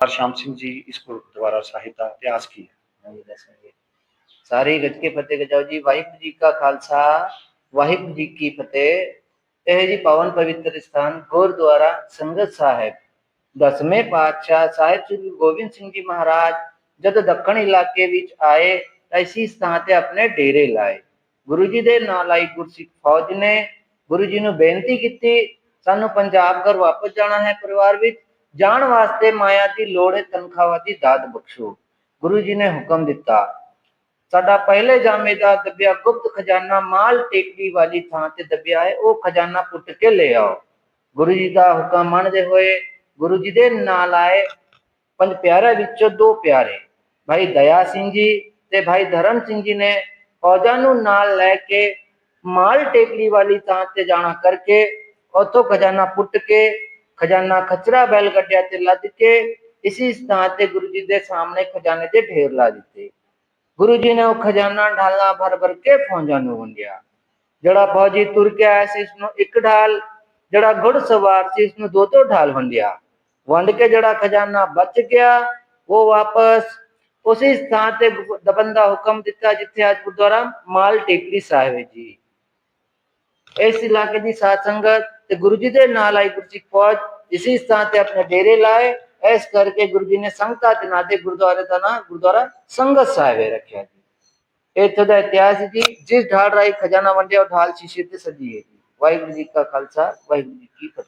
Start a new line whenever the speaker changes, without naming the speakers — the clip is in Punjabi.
ਹਰ ਸ਼ਾਮ ਸਿੰਘ ਜੀ ਇਸ ਗੁਰਦੁਆਰਾ ਸਾਹਿਬ ਦਾ ਇਤਿਹਾਸ ਕੀ ਹੈ?
ਸਾਰੇ ਗੱਜ ਕੇ ਫਤਿਹ ਗਜਾਓ ਜੀ। ਵਾਹਿਗੁਰੂ ਜੀ ਕਾ ਖਾਲਸਾ, ਵਾਹਿਗੁਰੂ ਜੀ ਕੀ ਫਤਿਹ। ਇਹ ਜੀ ਪਾਵਨ ਪਵਿੱਤਰ ਸਥਾਨ ਗੁਰਦੁਆਰਾ ਸੰਗਤ ਸਾਹਿਬ। ਦਸਵੇਂ ਪਾਤਸ਼ਾਹ ਸਾਹਿਬ ਸ੍ਰੀ ਗੋਬਿੰਦ ਸਿੰਘ ਜੀ ਮਹਾਰਾਜ ਜਦ ਦੱਖਣ ਇਲਾਕੇ ਵਿੱਚ ਆਏ ਤਾਂ ਇਸੀ ਸਥਾਨ ਤੇ ਆਪਣੇ ਡੇਰੇ ਲਾਏ। ਗੁਰੂ ਜੀ ਦੇ ਨਾਂ ਆਈ ਗੁਰਸਿੱਖ ਫੌਜ ਨੇ। ਗੁਰੂ ਜੀ ਨੂੰ ਬੇਨਤੀ ਕੀਤੀ, ਸਾਨੂੰ ਪੰਜਾਬ ਘਰ ਵਾਪਸ ਜਾਣਾ ਹੈ ਪਰਿਵਾਰ ਵਿੱਚ। ਜਾਣ ਵਾਸਤੇ ਮਾਇਆ ਦੀ ਲੋੜ ਹੈ ਤਨਖਾਹਾਂ ਦੀ ਦਾਤ ਬਖਸ਼ੋ। ਗੁਰੂ ਜੀ ਨੇ ਹੁਕਮ ਦਿੱਤਾ, ਸਾਡਾ ਪਹਿਲੇ ਜਾਮੇ ਦਾ ਦੱਬਿਆ ਗੁਪਤ ਖਜ਼ਾਨਾ, ਮਾਲ ਟੇਕੜੀ ਵਾਲੀ ਥਾਂ ਤੇ ਦੱਬਿਆ ਹੈ ਉਹ ਖਜ਼ਾਨਾ ਪੁੱਟ ਕੇ ਲੈ ਆਓ। ਗੁਰੂ ਜੀ ਦਾ ਹੁਕਮ ਮੰਨਦੇ ਹੋਏ ਗੁਰੂ ਜੀ ਦੇ ਨਾਲ ਆਏ। ਪੰਜ ਪਿਆਰਿਆਂ ਵਿੱਚੋਂ ਦੋ ਪਿਆਰੇ, ਭਾਈ ਦਇਆ ਸਿੰਘ ਜੀ ਤੇ ਭਾਈ ਧਰਮ ਸਿੰਘ ਜੀ ਨੇ ਫੌਜਾਂ ਨੂੰ ਨਾਲ ਲੈ ਕੇ ਮਾਲ ਟੇਕਲੀ ਵਾਲੀ ਥਾਂ ਤੇ ਜਾਣਾ ਕਰਕੇ ਉੱਥੋਂ ਖਜ਼ਾਨਾ ਪੁੱਟ ਕੇ ਖਜ਼ਾਨਾ ਖਚਰਾ ਬੈਲ ਗੱਡਿਆ ਤੇ ਲੱਦ ਕੇ ਇਸੀ ਸਥਾਨ ਤੇ ਗੁਰੂ ਜੀ ਦੇ ਸਾਹਮਣੇ ਖਜ਼ਾਨੇ ਦੇ ਢੇਰ ਲਾ ਦਿੱਤੇ। ਗੁਰੂ ਜੀ ਨੇ ਉਹ ਖਜ਼ਾਨਾ ਢਾਲਾਂ ਭਰ ਭਰ ਕੇ ਫੌਜਾਂ ਨੂੰ ਵੰਡਿਆ। ਜਿਹੜਾ ਫੌਜੀ ਤੁਰ ਕੇ ਆਇਆ ਸੀ ਇਸ ਨੂੰ ਇੱਕ ਢਾਲ ਜਿਹੜਾ ਗੁੜ ਸਵਾਰ ਸੀ ਇਸ ਨੂੰ ਦੋ ਦੋ ਢਾਲ ਵੰਡਿਆ। ਵੰਡ ਕੇ ਜਿਹੜਾ ਖਜ਼ਾਨਾ ਬਚ ਗਿਆ, ਉਹ ਵਾਪਸ ਉਸੇ ਸਥਾਨ ਤੇ ਦਬਨ ਦਾ ਹੁਕਮ ਦਿੱਤਾ, ਜਿੱਥੇ ਅੱਜ ਗੁਰਦੁਆਰਾ ਮਾਲ ਟੇਕਰੀ ਸਾਹਿਬ ਜੀ। ਇਸ ਇਲਾਕੇ ਦੀ ਸਾਧ ਸੰਗਤ ਤੇ ਗੁਰੂ ਜੀ ਦੇ ਨਾਲ ਆਈ ਗੁਰਸਿੱਖ ਫੌਜ, ਇਸੇ ਸਥਾਨ ਤੇ ਆਪਣੇ ਡੇਰੇ ਲਾਏ। ਇਸ ਕਰਕੇ ਗੁਰੂ ਜੀ ਨੇ ਸੰਗਤਾਂ ਦੇ ਨਾਤੇ ਗੁਰਦੁਆਰੇ ਦਾ ਨਾਮ ਗੁਰਦੁਆਰਾ ਸੰਗਤ ਸਾਹਿਬ ਰੱਖਿਆ ਜੀ। ਇੱਥੋਂ ਦਾ ਇਤਿਹਾਸ ਜੀ, ਜਿਸ ਢਾਲ ਰਾਈ ਖਜ਼ਾਨਾ ਵੰਡਿਆ, ਉਹ ਢਾਲ ਸ਼ੀਸ਼ੇ ਤੇ ਸਜੀ ਹੈ ਜੀ। ਵਾਹਿਗੁਰੂ ਜੀ ਕਾ ਖਾਲਸਾ, ਵਾਹਿਗੁਰੂ ਜੀ ਕੀ ਫਤਿਹ।